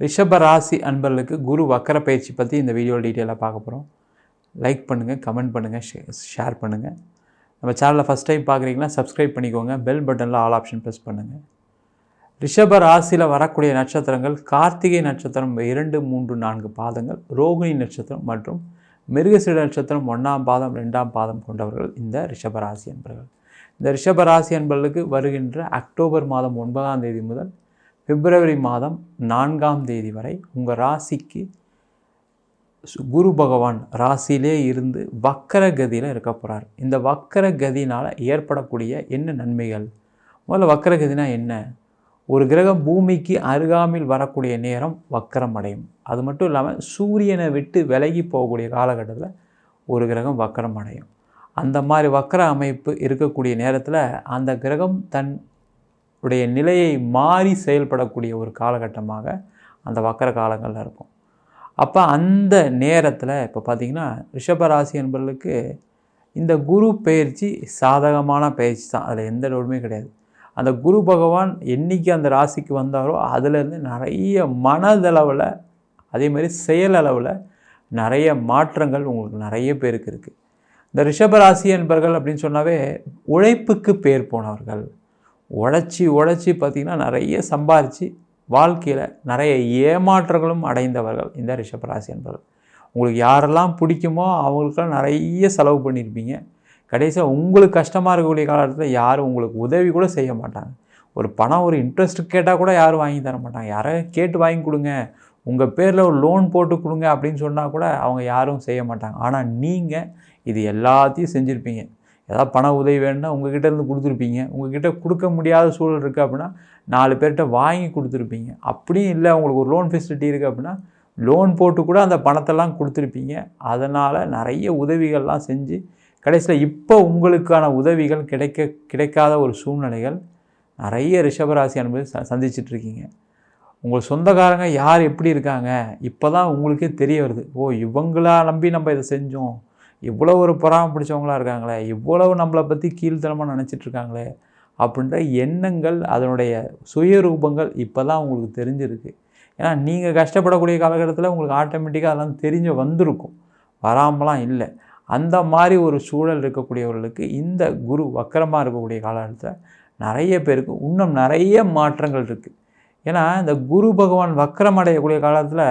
ரிஷபராசி அன்பர்களுக்கு குரு வக்கர பயிற்சி பற்றி இந்த வீடியோ டீட்டெயிலாக பார்க்க போகிறோம் லைக் பண்ணுங்கள் கமெண்ட் பண்ணுங்கள் ஷே ஷேர் பண்ணுங்கள் நம்ம சேனலில் ஃபஸ்ட் டைம் பார்க்குறீங்கன்னா சப்ஸ்கிரைப் பண்ணிக்கோங்க பெல் பட்டனில் ஆல் ஆப்ஷன் ப்ரெஸ் பண்ணுங்கள் ரிஷப ராசியில் வரக்கூடிய நட்சத்திரங்கள் கார்த்திகை நட்சத்திரம் இரண்டு மூன்று நான்கு பாதங்கள் ரோகிணி நட்சத்திரம் மற்றும் மிருகசீட நட்சத்திரம் ஒன்றாம் பாதம் ரெண்டாம் பாதம் கொண்டவர்கள் இந்த ரிஷபராசி அன்பர்கள். இந்த ரிஷபராசி அன்பர்களுக்கு வருகின்ற அக்டோபர் மாதம் ஒன்பதாம் தேதி முதல் பிப்ரவரி மாதம் நான்காம் தேதி வரை உங்கள் ராசிக்கு சு- குரு பகவான் ராசியிலே இருந்து வக்கர கதியில் இருக்க போகிறார் இந்த வக்கர கதினால் ஏற்படக்கூடிய என்ன நன்மைகள்? முதல்ல வக்கர கதினா என்ன? ஒரு கிரகம் பூமிக்கு அருகாமையில் வரக்கூடிய நேரம் வக்கரம் அடையும். அது மட்டும் இல்லாமல் சூரியனை விட்டு விலகி போகக்கூடிய காலகட்டத்தில் ஒரு கிரகம் வக்கரம் அடையும். அந்த மாதிரி வக்கர அமைப்பு இருக்கக்கூடிய நேரத்தில் அந்த கிரகம் தன் உடைய நிலையை மாறி செயல்படக்கூடிய ஒரு காலகட்டமாக அந்த வக்கர காலங்களில் இருக்கும். அப்போ அந்த நேரத்தில் இப்போ பார்த்திங்கன்னா ரிஷபராசி என்பவர்களுக்கு இந்த குரு பயிற்சி சாதகமான பயிற்சி தான். அதில் எந்த டவுட்டுமே கிடையாது. அந்த குரு பகவான் என்னைக்கு அந்த ராசிக்கு வந்தாரோ அதுலேருந்து நிறைய மனதளவில் அதே மாதிரி செயலளவில் நிறைய மாற்றங்கள் உங்களுக்கு நிறைய பேருக்கு இருக்குது இந்த ரிஷபராசி என்பர்கள் அப்படின்னு சொன்னாவே உழைப்புக்கு பேர் போனவர்கள் உழைச்சி உழைச்சி பார்த்திங்கன்னா நிறைய சம்பாரித்து வாழ்க்கையில் நிறைய ஏமாற்றங்களும் அடைந்தவர்கள் இந்த ரிஷபராசி என்பவர்கள். உங்களுக்கு யாரெல்லாம் பிடிக்குமோ அவங்களுக்கெல்லாம் நிறைய செலவு பண்ணியிருப்பீங்க. கடைசியாக உங்களுக்கு கஷ்டமாக இருக்கக்கூடிய காலகட்டத்தில் யாரும் உங்களுக்கு உதவி கூட செய்ய மாட்டாங்க. ஒரு பணம் ஒரு இன்ட்ரெஸ்ட் கேட்டால் கூட யாரும் வாங்கி தர மாட்டாங்க. யாரையும் கேட்டு வாங்கி கொடுங்க. உங்கள் பேரில் ஒரு லோன் போட்டு கொடுங்க அப்படின்னு சொன்னால் கூட அவங்க யாரும் செய்ய மாட்டாங்க. ஆனால் நீங்கள் இது எல்லாத்தையும் செஞ்சுருப்பீங்க. ஏதாவது பண உதவி வேணும்னா உங்ககிட்ட இருந்து கொடுத்துருப்பீங்க. உங்ககிட்ட கொடுக்க முடியாத சூழல் இருக்குது அப்படின்னா நாலு பேர்கிட்ட வாங்கி கொடுத்துருப்பீங்க. அப்படியும் இல்லை உங்களுக்கு ஒரு லோன் ஃபெசிலிட்டி இருக்குது அப்படின்னா லோன் போட்டு கூட அந்த பணத்தெல்லாம் கொடுத்துருப்பீங்க. அதனால் நிறைய உதவிகள்லாம் செஞ்சு கடைசியில் இப்போ உங்களுக்கான உதவிகள் கிடைக்க கிடைக்காத ஒரு சூழ்நிலைகள் நிறைய ரிஷபராசி அனுபவி ச சந்திச்சிட்டு இருக்கீங்க. உங்கள் சொந்தக்காரங்க யார் எப்படி இருக்காங்க? இப்போ தான் உங்களுக்கே தெரிய வருது. ஓ இவங்களா நம்பி நம்ம இதை செஞ்சோம். இவ்வளோ ஒரு பொறாம பிடிச்சவங்களா இருக்காங்களே இவ்வளவு நம்மளை பற்றி கீழ்த்தனமாக நினச்சிட்ருக்காங்களே அப்படின்ற எண்ணங்கள் அதனுடைய சுயரூபங்கள் இப்போ தான் உங்களுக்கு தெரிஞ்சிருக்கு. ஏன்னா நீங்கள் கஷ்டப்படக்கூடிய காலகட்டத்தில் உங்களுக்கு ஆட்டோமேட்டிக்காக அதெல்லாம் தெரிஞ்சு வந்திருக்கும். வராமலாம் இல்லை. அந்த மாதிரி ஒரு சூழல் இருக்கக்கூடியவர்களுக்கு இந்த குரு வக்கரமாக இருக்கக்கூடிய காலகட்டத்தில் நிறைய பேருக்கு இன்னும் நிறைய மாற்றங்கள் இருக்குது ஏன்னா இந்த குரு பகவான் வக்கரம் அடையக்கூடிய காலத்தில்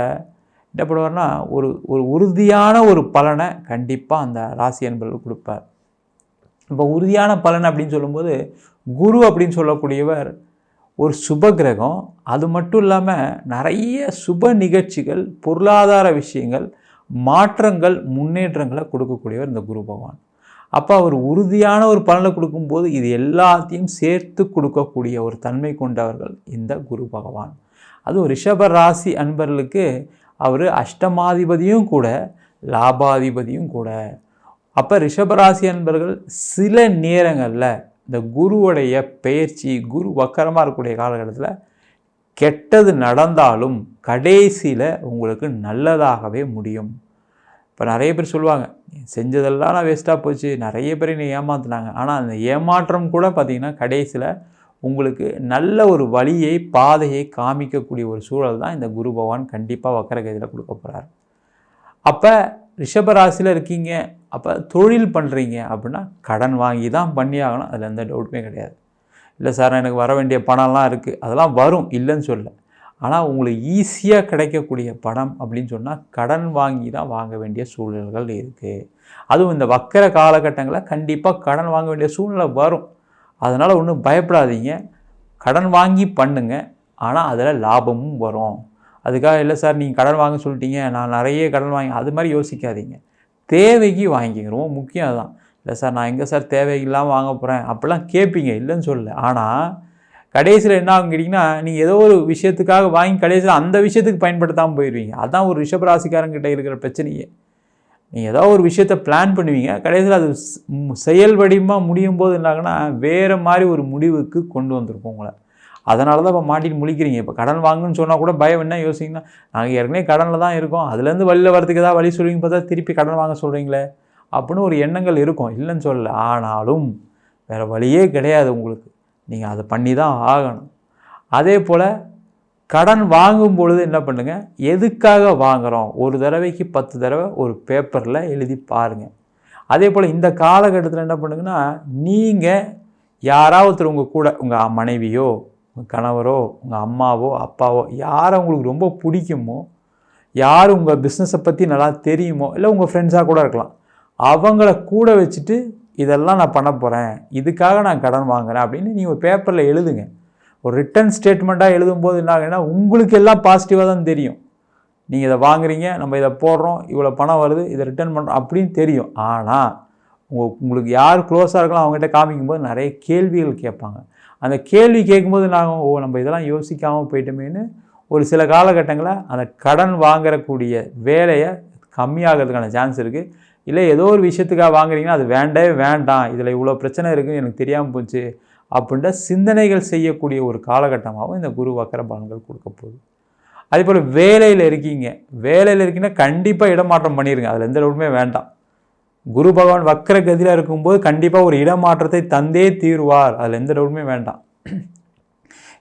என்ன பண்ணுவார்னா ஒரு ஒரு உறுதியான ஒரு பலனை கண்டிப்பாக அந்த ராசி அன்பர்கள் கொடுப்பார். இப்போ உறுதியான பலன் அப்படின்னு சொல்லும்போது குரு அப்படின்னு சொல்லக்கூடியவர் ஒரு சுப கிரகம் அது மட்டும் இல்லாமல் நிறைய சுப நிகழ்ச்சிகள் பொருளாதார விஷயங்கள் மாற்றங்கள் முன்னேற்றங்களை கொடுக்கக்கூடியவர் இந்த குரு பகவான். அப்போ அவர் உறுதியான ஒரு பலனை கொடுக்கும்போது இது எல்லாத்தையும் சேர்த்து கொடுக்கக்கூடிய ஒரு தன்மை கொண்டவர்கள் இந்த குரு பகவான். அதுவும் ரிஷப ராசி அன்பர்களுக்கு அவர் அஷ்டமாதிபதியும் கூட லாபாதிபதியும் கூட. அப்போ ரிஷபராசி அன்பர்கள் சில நேரங்களில் இந்த குருவுடைய பெயர்ச்சி குரு வக்கரமாக இருக்கக்கூடிய காலகட்டத்தில் கெட்டது நடந்தாலும் கடைசியில் உங்களுக்கு நல்லதாகவே முடியும். இப்போ நிறைய பேர் சொல்லுவாங்க செஞ்சதெல்லாம் நான் வேஸ்ட்டாக போச்சு நிறைய பேர் என்னை ஏமாத்துனாங்க. ஆனால் அந்த ஏமாற்றம் கூட பார்த்திங்கன்னா கடைசியில் உங்களுக்கு நல்ல ஒரு வழியை பாதையை காமிக்கக்கூடிய ஒரு சூழல் தான் இந்த குரு பகவான் கண்டிப்பாக வக்கரகதியில் கொடுக்க போகிறார் அப்போ ரிஷபராசியில் இருக்கீங்க அப்போ தொழில் பண்ணுறீங்க அப்படின்னா கடன் வாங்கி தான் பண்ணி ஆகணும் அதில் எந்த டவுட்டுமே கிடையாது. இல்லை சார் எனக்கு வர வேண்டிய பணம்லாம் இருக்குது அதெல்லாம் வரும் இல்லைன்னு சொல்ல ஆனால் உங்களுக்கு ஈஸியாக கிடைக்கக்கூடிய பணம் அப்படின்னு சொன்னால் கடன் வாங்கி தான் வாங்க வேண்டிய சூழல்கள் இருக்குது அதுவும் இந்த வக்கர காலகட்டங்களில் கண்டிப்பாக கடன் வாங்க வேண்டிய சூழ்நிலை வரும். அதனால் ஒன்றும் பயப்படாதீங்க. கடன் வாங்கி பண்ணுங்க. ஆனால் அதில் லாபமும் வரும். அதுக்காக இல்லை சார் நீங்கள் கடன் வாங்க சொல்லிட்டீங்க. நான் நிறைய கடன் வாங்கி அது மாதிரி யோசிக்காதீங்க. தேவைக்கு வாங்கிங்க ரொம்ப முக்கியம் அதுதான். இல்லை சார் நான் எங்கே சார் தேவையில்லாமல் வாங்க போகிறேன் அப்படிலாம் கேட்பீங்க. இல்லைன்னு சொல்லல. ஆனால் கடைசியில் என்ன ஆகும் கேட்டிங்கன்னா நீங்கள் ஏதோ ஒரு விஷயத்துக்காக வாங்கி கடைசியில் அந்த விஷயத்துக்கு பயன்படுத்தாமல் போயிடுவீங்க அதான் ஒரு ரிஷபராசிக்காரங்கிட்ட இருக்கிற பிரச்சனையே. நீங்கள் ஏதோ ஒரு விஷயத்த பிளான் பண்ணுவீங்க கடைசியில் அது ஸ்- செயல் வடிவமாக முடியும் போது என்னாகன்னா வேறு மாதிரி ஒரு முடிவுக்கு கொண்டு வந்திருக்கும் உங்களை. அதனால தான் இப்போ மாட்டின்னு முழிக்கிறீங்க. இப்போ கடன் வாங்குன்னு சொன்னால் கூட பயம் என்ன? யோசிங்கன்னா நாங்கள் ஏற்கனவே கடனில் தான் இருக்கோம். அதுலேருந்து வழியில் வரதுக்கு ஏதாவது வழி சொல்லுவீங்க பார்த்தா திருப்பி கடன் வாங்க சொல்கிறீங்களே அப்படின்னு ஒரு எண்ணங்கள் இருக்கும். இல்லைன்னு சொல்லலை. ஆனாலும் வேறு வழியே கிடையாது உங்களுக்கு. நீங்கள் அதை பண்ணி தான் ஆகணும். அதே போல் கடன் வாங்கும் பொழுது என்ன பண்ணுங்கள் எதுக்காக வாங்குறோம்? ஒரு தடவைக்கு பத்து தடவை ஒரு பேப்பரில் எழுதி பாருங்கள் அதே போல் இந்த காலகட்டத்தில் என்ன பண்ணுங்கன்னா நீங்கள் யாராவது உங்கள் கூட உங்கள் மனைவியோ உங்கள் கணவரோ உங்கள் அம்மாவோ அப்பாவோ யாரை உங்களுக்கு ரொம்ப பிடிக்குமோ யார் உங்கள் பிஸ்னஸை பற்றி நல்லா தெரியுமோ இல்லை உங்கள் ஃப்ரெண்ட்ஸாக கூட இருக்கலாம் அவங்கள கூட வச்சுட்டு இதெல்லாம் நான் பண்ண போகிறேன் இதுக்காக நான் கடன் வாங்குறேன் அப்படின்னு நீங்கள் பேப்பரில் எழுதுங்க. ஒரு ரிட்டன் ஸ்டேட்மெண்ட்டாக எழுதும்போது என்ன உங்களுக்கு எல்லாம் பாசிட்டிவாக தான் தெரியும். நீங்கள் இதை வாங்குறீங்க நம்ம இதை போடுறோம் இவ்வளோ பணம் வருது இதை ரிட்டர்ன் பண்ணுறோம் அப்படின்னு தெரியும். ஆனால் உங்கள் உங்களுக்கு யார் க்ளோஸாக இருக்கலாம் அவங்ககிட்ட காமிக்கும்போது நிறைய கேள்விகள் கேட்பாங்க. அந்த கேள்வி கேட்கும்போது நாங்கள் ஓ நம்ம இதெல்லாம் யோசிக்காமல் போயிட்டோமேன்னு ஒரு சில காலகட்டங்களில் அந்த கடன் வாங்குறக்கூடிய வேலையை கம்மியாகிறதுக்கான சான்ஸ் இருக்குது இல்லை ஏதோ ஒரு விஷயத்துக்காக வாங்குறீங்கன்னா அது வேண்டவே வேண்டாம். இதில் இவ்வளோ பிரச்சனை இருக்குன்னு எனக்கு தெரியாமல் போச்சு. அப்படின்ற சிந்தனைகள் செய்யக்கூடிய ஒரு காலகட்டமாகவும் இந்த குரு வக்கர பலன்கள் கொடுக்க போகுது. அதே போல் வேலையில் இருக்கீங்க. வேலையில் இருக்கீங்கன்னா கண்டிப்பாக இடமாற்றம் பண்ணிடுங்க அதில் எந்த அளவுமே வேண்டாம். குரு பகவான் வக்கர கதியில் இருக்கும்போது கண்டிப்பாக ஒரு இடமாற்றத்தை தந்தே தீர்வார். அதில் எந்த டவுட்டுமே வேண்டாம்.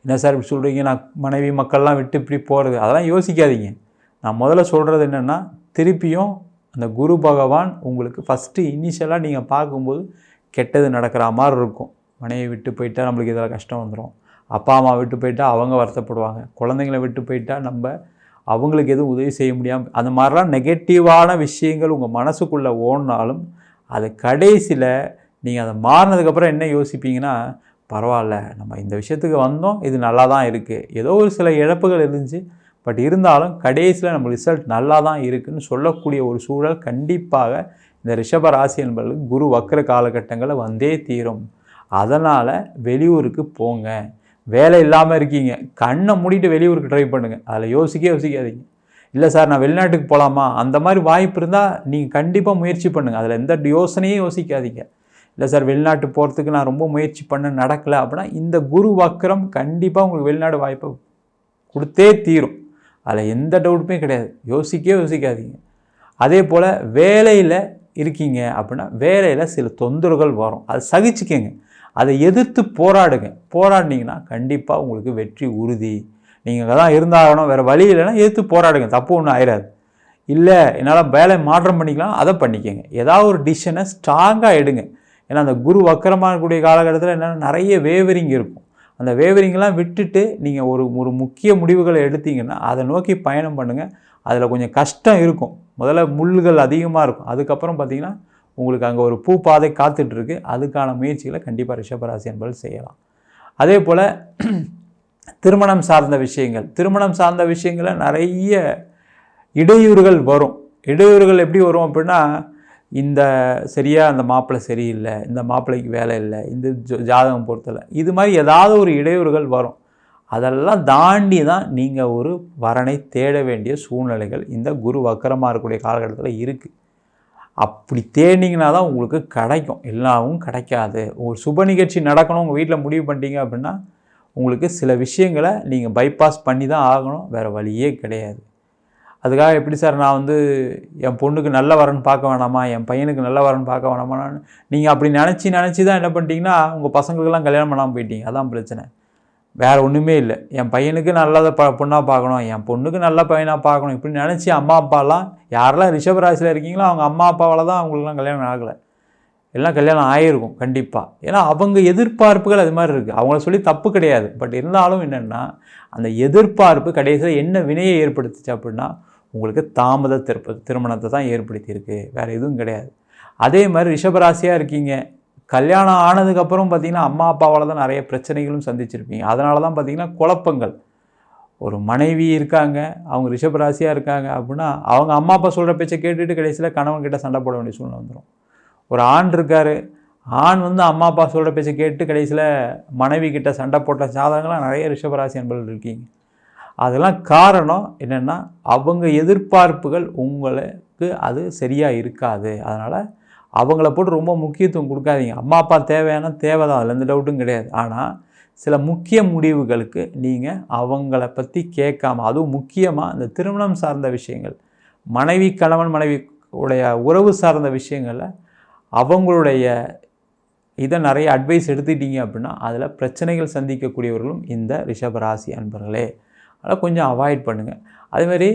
என்ன சார் இப்படி சொல்கிறீங்க நான் மனைவி மக்கள்லாம் விட்டு இப்படி போகிறது அதெல்லாம் யோசிக்காதீங்க. நான் முதல்ல சொல்கிறது என்னென்னா திருப்பியும் அந்த குரு பகவான் உங்களுக்கு ஃபஸ்ட்டு இனிஷியலாக நீங்கள் பார்க்கும்போது கெட்டது நடக்கிற மாதிரி இருக்கும். மனைவி விட்டு போயிட்டா நம்மளுக்கு இதில் கஷ்டம் வந்துடும் அப்பா அம்மா விட்டு போயிட்டா அவங்க வருத்தப்படுவாங்க. குழந்தைங்கள விட்டு போயிட்டா நம்ம அவங்களுக்கு எதுவும் உதவி செய்ய முடியாமல் அந்த மாதிரிலாம் நெகட்டிவான விஷயங்கள் உங்கள் மனசுக்குள்ளே ஓடினாலும் அது கடைசியில் நீங்கள் அதை மாறினதுக்கப்புறம் என்ன யோசிப்பீங்கன்னா பரவாயில்ல நம்ம இந்த விஷயத்துக்கு வந்தோம் இது நல்லா தான் இருக்குது ஏதோ ஒரு சில இழப்புகள் இருந்துச்சு. பட் இருந்தாலும் கடைசியில் நம்ம ரிசல்ட் நல்லா தான் இருக்குதுன்னு சொல்லக்கூடிய ஒரு சூழல் கண்டிப்பாக இந்த ரிஷப ராசி என்பவர்களுக்கு குரு வக்கர காலகட்டங்களில் வந்தே தீரும். அதனால் வெளியூருக்கு போங்க. வேலை இல்லாமல் இருக்கீங்க. கண்ணை மூடிட்டு வெளியூருக்கு ட்ரை பண்ணுங்கள் அதில் யோசிக்க யோசிக்காதீங்க. இல்லை சார் நான் வெளிநாட்டுக்கு போகலாமா அந்த மாதிரி வாய்ப்பு இருந்தால் நீங்கள் கண்டிப்பாக முயற்சி பண்ணுங்கள் அதில் எந்த யோசனையும் யோசிக்காதீங்க. இல்லை சார் வெளிநாட்டு போகிறதுக்கு நான் ரொம்ப முயற்சி பண்ண நடக்கலை அப்படின்னா இந்த குரு வக்கரம் கண்டிப்பாக உங்களுக்கு வெளிநாடு வாய்ப்பை கொடுத்தே தீரும். அதில் எந்த டவுட்டுமே கிடையாது. யோசிக்கவே யோசிக்காதீங்க. அதே போல் வேலையில் இருக்கீங்க அப்படின்னா வேலையில் சில தொந்தரவுகள் வரும். அதை சகிச்சுக்கங்க. அதை எதிர்த்து போராடுங்க. போராடினீங்கன்னா கண்டிப்பாக உங்களுக்கு வெற்றி உறுதி. நீங்கள் தான் இருந்தாகணும். வேறு வழி இல்லைன்னா எதிர்த்து போராடுங்க. தப்பு ஒன்றும் ஆயிடாது இல்லை என்னால் வேலை மாற்றம் பண்ணிக்கலாம். அதை பண்ணிக்கோங்க. ஏதாவது ஒரு டிசிஷனை ஸ்ட்ராங்காக எடுங்க. ஏன்னா அந்த குரு வக்கரமாக இருக்கக்கூடிய காலகட்டத்தில் என்னென்னா நிறைய வேவரிங் இருக்கும். அந்த வேவரிங்கெல்லாம் விட்டுட்டு நீங்கள் ஒரு ஒரு முக்கிய முடிவுகளை எடுத்தீங்கன்னா அதை நோக்கி பயணம் பண்ணுங்கள் அதில் கொஞ்சம் கஷ்டம் இருக்கும். முதல்ல முள்ளுகள் அதிகமாக இருக்கும். அதுக்கப்புறம் பார்த்திங்கன்னா உங்களுக்கு அங்கே ஒரு பூ பாதை காத்துட்ருக்கு அதுக்கான முயற்சிகளை கண்டிப்பாக ரிஷபராசி என்பது செய்யலாம். அதே போல் திருமணம் சார்ந்த விஷயங்கள். திருமணம் சார்ந்த விஷயங்களில் நிறைய இடையூறுகள் வரும். இடையூறுகள் எப்படி வரும் அப்படின்னா இந்த சரியாக அந்த மாப்பிள்ளை சரியில்லை இந்த மாப்பிள்ளைக்கு வேலை இல்லை இந்த ஜாதகம் பொறுத்தலை. இது மாதிரி ஏதாவது ஒரு இடையூறுகள் வரும். அதெல்லாம் தாண்டி தான் நீங்கள் ஒரு வரனை தேட வேண்டிய சூழ்நிலைகள் இந்த குரு வக்கரமாக இருக்கக்கூடிய காலகட்டத்தில் இருக்குது அப்படி தேடினீங்கன்னா தான் உங்களுக்கு கிடைக்கும். எல்லாவும் கிடைக்காது. ஒரு சுப நிகழ்ச்சி நடக்கணும் உங்கள் வீட்டில் முடிவு பண்ணிட்டீங்க அப்படின்னா உங்களுக்கு சில விஷயங்களை நீங்கள் பைபாஸ் பண்ணி தான் ஆகணும். வேறு வழியே கிடையாது. அதுக்காக எப்படி சார் நான் வந்து என் பொண்ணுக்கு நல்ல வரன் பார்க்க வேணாமா? என் பையனுக்கு நல்ல வரன் பார்க்க வேணாமா நீங்கள் அப்படி நினச்சி நினச்சி தான் என்ன பண்ணிட்டீங்கன்னா உங்கள் பசங்களுக்கெல்லாம் கல்யாணம் பண்ணாமல் போயிட்டீங்க. அதான் பிரச்சனை. வேறு ஒன்றுமே இல்லை. என் பையனுக்கு நல்லதை ப பொண்ணாக பார்க்கணும். என் பொண்ணுக்கு நல்ல பையனாக பார்க்கணும். இப்படி நினச்சி அம்மா அப்பாலாம் யாரெல்லாம் ரிஷபராசியில் இருக்கீங்களோ அவங்க அம்மா அப்பாவால் தான் அவங்களுக்குலாம் கல்யாணம் ஆகலை. எல்லாம் கல்யாணம் ஆகிருக்கும் கண்டிப்பாக ஏன்னா அவங்க எதிர்பார்ப்புகள் அது மாதிரி இருக்குது அவங்கள சொல்லி தப்பு கிடையாது. பட் இருந்தாலும் என்னென்னா அந்த எதிர்பார்ப்பு கடைசியில் என்ன வினையை ஏற்படுத்துச்சு அப்படின்னா உங்களுக்கு தாமத திருப்ப திருமணத்தை தான் ஏற்படுத்தியிருக்கு. வேறு எதுவும் கிடையாது. அதே மாதிரி ரிஷபராசியாக இருக்கீங்க. கல்யாணம் ஆனதுக்கப்புறம் பார்த்திங்கன்னா அம்மா அப்பாவால் தான் நிறைய பிரச்சனைகளும் சந்திச்சிருப்பீங்க. அதனால தான் பார்த்திங்கன்னா குழப்பங்கள். ஒரு மனைவி இருக்காங்க அவங்க ரிஷபராசியாக இருக்காங்க அப்படின்னா அவங்க அம்மா அப்பா சொல்கிற பேச்சை கேட்டுட்டு கடைசியில் கணவன்கிட்ட சண்டை போட வேண்டிய சூழ்நிலை வந்துடும் ஒரு ஆண் இருக்கார் ஆண் வந்து அம்மா அப்பா சொல்கிற பேச்சை கேட்டு கடைசியில் மனைவி கிட்ட சண்டை போட்ட சாதகங்களாம் நிறைய ரிஷபராசி அன்பர்கள் இருக்கீங்க. அதெல்லாம் காரணம் என்னென்னா அவங்க எதிர்பார்ப்புகள் உங்களுக்கு அது சரியாக இருக்காது. அதனால் அவங்கள போட்டு ரொம்ப முக்கியத்துவம் கொடுக்காதீங்க. அம்மா அப்பா தேவையான தேவை தான் அதில் எந்த டவுட்டும் கிடையாது. ஆனால் சில முக்கிய முடிவுகளுக்கு நீங்கள் அவங்கள பற்றி கேட்காம அதுவும் முக்கியமாக இந்த திருமணம் சார்ந்த விஷயங்கள் மனைவி கணவன் மனைவி உடைய உறவு சார்ந்த விஷயங்களில் அவங்களுடைய இதை நிறைய அட்வைஸ் எடுத்துக்கிட்டீங்க அப்படின்னா அதில் பிரச்சனைகள் சந்திக்கக்கூடியவர்களும் இந்த ரிஷபராசி அன்பர்களே. அதெல்லாம் கொஞ்சம் அவாய்ட் பண்ணுங்கள் அதேமாதிரி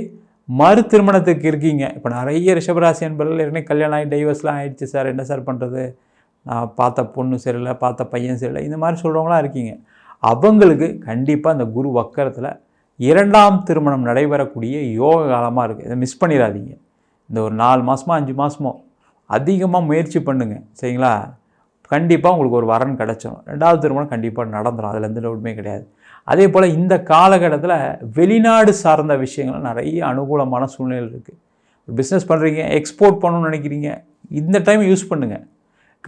மறு திருமணத்துக்கு இருக்கீங்க. இப்போ நிறைய ரிஷபராசி என்பர்கள் ஏற்கனவே கல்யாணம் ஆகி டைவர்ஸ்லாம் ஆயிடுச்சு சார் என்ன சார் பண்ணுறது நான் பார்த்த பொண்ணு சரியில்லை பார்த்த பையன் சரியில்லை. இந்த மாதிரி சொல்கிறவங்களாம் இருக்கீங்க. அவங்களுக்கு கண்டிப்பாக அந்த குரு வக்கரத்தில் இரண்டாம் திருமணம் நடைபெறக்கூடிய யோக காலமாக இருக்குது இதை மிஸ் பண்ணிடாதீங்க. இந்த ஒரு நாலு மாதமோ அஞ்சு மாதமோ அதிகமாக முயற்சி பண்ணுங்கள் சரிங்களா? கண்டிப்பாக உங்களுக்கு ஒரு வரன் கிடச்சிடும் ரெண்டாவது திருமணம் கண்டிப்பாக நடந்துடும் அதில் எந்த டவுட்டுமே கிடையாது. அதே போல் இந்த காலகட்டத்தில் வெளிநாடு சார்ந்த விஷயங்கள் நிறைய அனுகூலமான சூழ்நிலை இருக்குது பிஸ்னஸ் பண்ணுறீங்க எக்ஸ்போர்ட் பண்ணணும்னு நினைக்கிறீங்க இந்த டைம் யூஸ் பண்ணுங்கள்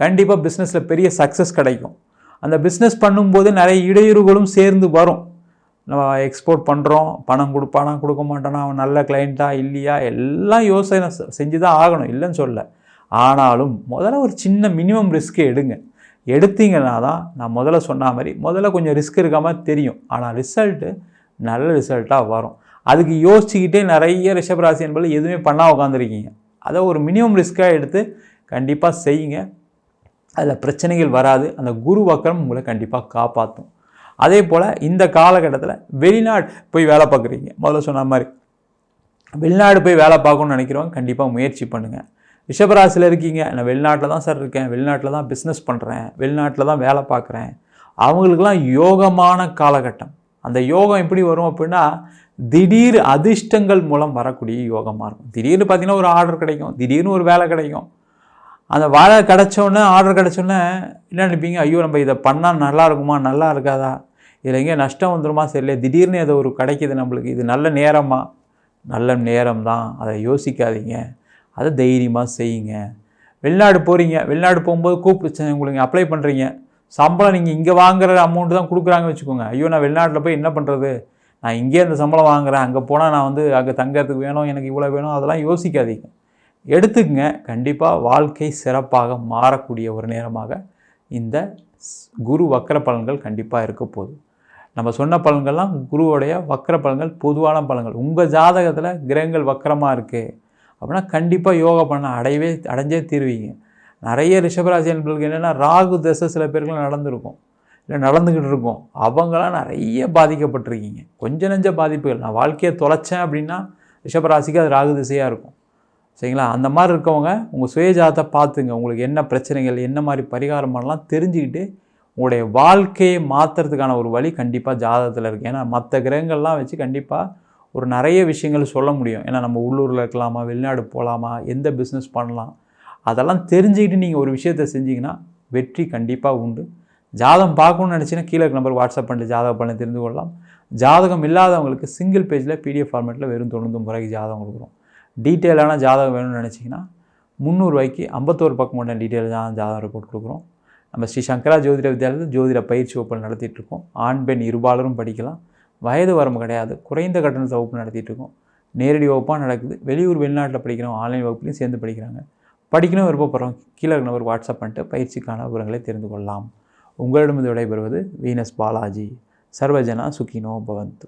கண்டிப்பாக பிஸ்னஸில் பெரிய சக்ஸஸ் கிடைக்கும். அந்த பிஸ்னஸ் பண்ணும்போது நிறைய இடையூறுகளும் சேர்ந்து வரும். நம்ம எக்ஸ்போர்ட் பண்ணுறோம் பணம் கொடுப்பானா கொடுக்க மாட்டானா அவன் நல்ல கிளைண்ட்டா இல்லையா? எல்லாம் யோசனை செஞ்சு தான் ஆகணும் இல்லைன்னு சொல்ல ஆனாலும் முதல்ல ஒரு சின்ன மினிமம் ரிஸ்க்கு எடுங்க. எடுத்தீங்கன்னா தான் நான் முதல்ல சொன்ன மாதிரி முதல்ல கொஞ்சம் ரிஸ்க் இருக்காமல் தெரியும். ஆனால் ரிசல்ட்டு நல்ல ரிசல்ட்டாக வரும். அதுக்கு யோசிச்சுக்கிட்டே நிறைய ரிஷபராசி என்பது எதுவுமே பண்ணா உட்காந்துருக்கீங்க அதை ஒரு மினிமம் ரிஸ்க்காக எடுத்து கண்டிப்பாக செய்யுங்க. அதில் பிரச்சனைகள் வராது. அந்த குரு வக்கரம் உங்களை கண்டிப்பாக காப்பாற்றும் அதே போல் இந்த காலகட்டத்தில் வெளிநாடு போய் வேலை பார்க்குறீங்க. முதல்ல சொன்ன மாதிரி வெளிநாடு போய் வேலை பார்க்கணும்னு நினைக்கிறவங்க கண்டிப்பாக முயற்சி பண்ணுங்கள் ரிஷபராசியில் இருக்கீங்க. நான் வெளிநாட்டில் தான் சார் இருக்கேன். வெளிநாட்டில் தான் பிஸ்னஸ் பண்ணுறேன் வெளிநாட்டில் தான் வேலை பார்க்குறேன். அவங்களுக்கெல்லாம் யோகமான காலகட்டம். அந்த யோகம் எப்படி வரும் அப்படின்னா திடீர் அதிர்ஷ்டங்கள் மூலம் வரக்கூடிய யோகமாக இருக்கும். திடீர்னு பார்த்தீங்கன்னா ஒரு ஆர்டர் கிடைக்கும். திடீர்னு ஒரு வேலை கிடைக்கும். அந்த வேலை கிடச்சோன்னே ஆர்டர் கிடச்சோன்னே என்ன நினைப்பீங்க? ஐயோ நம்ம இதை பண்ணால் நல்லா இருக்குமா? நல்லா இருக்காதா? இதில் எங்கேயும் நஷ்டம் வந்துருமா? சரியில்லை திடீர்னு ஏதோ ஒரு கிடைக்கிது நம்மளுக்கு. இது நல்ல நேரமா? நல்ல நேரம் தான் அதை யோசிக்காதீங்க. அதை தைரியமாக செய்யுங்க. வெளிநாடு போகிறீங்க வெளிநாடு போகும்போது கூப்பிட்டு உங்களுக்கு அப்ளை பண்ணுறீங்க சம்பளம் நீங்கள் இங்கே வாங்குற அமௌண்ட்டு தான் கொடுக்குறாங்க வச்சுக்கோங்க. ஐயோ நான் வெளிநாட்டில் போய் என்ன பண்ணுறது நான் இங்கேயே அந்த சம்பளம் வாங்குறேன். அங்கே போனால் நான் வந்து அங்கே தங்கிறதுக்கு வேணும் எனக்கு இவ்வளோ வேணும் அதெல்லாம் யோசிக்காதீங்க. எடுத்துக்கங்க. கண்டிப்பாக வாழ்க்கை சிறப்பாக மாறக்கூடிய ஒரு நேரமாக இந்த ஸ்- குரு வக்கர பலன்கள் கண்டிப்பாக இருக்க போகுது. நம்ம சொன்ன பலன்கள்லாம் குருவோடைய வக்கர பலன்கள் பொதுவான பலன்கள். உங்கள் ஜாதகத்தில் கிரகங்கள் வக்கரமாக இருக்குது அப்படின்னா கண்டிப்பாக யோகா பண்ண அடையவே அடைஞ்சே தீர்வீங்க. நிறைய ரிஷபராசி என்பர்களுக்கு என்னென்னா ராகு தசை சில பேருக்குலாம் நடந்திருக்கும். இல்லை நடந்துக்கிட்டு இருக்கும். அவங்களாம் நிறைய பாதிக்கப்பட்டிருக்கீங்க. கொஞ்ச நெஞ்ச பாதிப்புகள். நான் வாழ்க்கையை தொலைச்சேன் அப்படின்னா ரிஷபராசிக்கு அது ராகு திசையாக இருக்கும். சரிங்களா? அந்த மாதிரி இருக்கவங்க உங்கள் சுயஜாதத்தை பார்த்துங்க. உங்களுக்கு என்ன பிரச்சனைகள் என்ன மாதிரி பரிகாரம் பண்ணலாம் தெரிஞ்சுக்கிட்டு உங்களுடைய வாழ்க்கையை மாற்றுறதுக்கான ஒரு வழி கண்டிப்பாக ஜாதகத்தில் இருக்குது ஏன்னா மற்ற கிரகங்கள்லாம் வச்சு கண்டிப்பாக ஒரு நிறைய விஷயங்கள் சொல்ல முடியும். ஏன்னா நம்ம உள்ளூரில் இருக்கலாமா வெளிநாடு போகலாமா எந்த பிஸ்னஸ் பண்ணலாம் அதெல்லாம் தெரிஞ்சுக்கிட்டு நீங்கள் ஒரு விஷயத்தை செஞ்சிங்கன்னா வெற்றி கண்டிப்பாக உண்டு. ஜாதகம் பார்க்கணும்னு நினச்சின்னா கீழே இருக்க நம்பர் வாட்ஸ்அப் பண்ணிட்டு ஜாதகம் பண்ணி தெரிந்து கொள்ளலாம். ஜாதகம் இல்லாதவங்களுக்கு சிங்கிள் பேஜில் பிடிஎஃப் ஃபார்மேட்டில் வெறும் தொண்ணூறு முறைக்கு ஜாதகம் கொடுக்குறோம். டீட்டெயிலான ஜாதகம் வேணும்னு நினச்சிங்கன்னா முந்நூறுரூவாய்க்கு ஐம்பத்தோரு பக்கம் கொண்ட டீட்டெயில் ஜாதகம் ரிப்போர்ட் கொடுக்குறோம். நம்ம ஸ்ரீ சங்கரா ஜோதிட வித்யாலயத்தில் ஜோதிட பயிற்சி வகுப்பு நடத்திட்டுருக்கோம் ஆண் பெண் இருபாலரும் படிக்கலாம். வயது வரம்பு கிடையாது. குறைந்த கட்டண வகுப்பு நடத்திட்டு இருக்கோம் நேரடி வகுப்பாக நடக்குது. வெளியூர் வெளிநாட்டில் படிக்கிறோம் ஆன்லைன் வகுப்புலையும் சேர்ந்து படிக்கிறாங்க. படிக்கணும் விருப்பப்படுறோம். கீழே நபர் வாட்ஸ்அப் பண்ணிட்டு பயிற்சிக்கான விவரங்களை தெரிந்து கொள்ளலாம். உங்களிடமிருந்து விடைபெறுவது வீனஸ் பாலாஜி. சர்வஜனா சுகினோ பவந்து.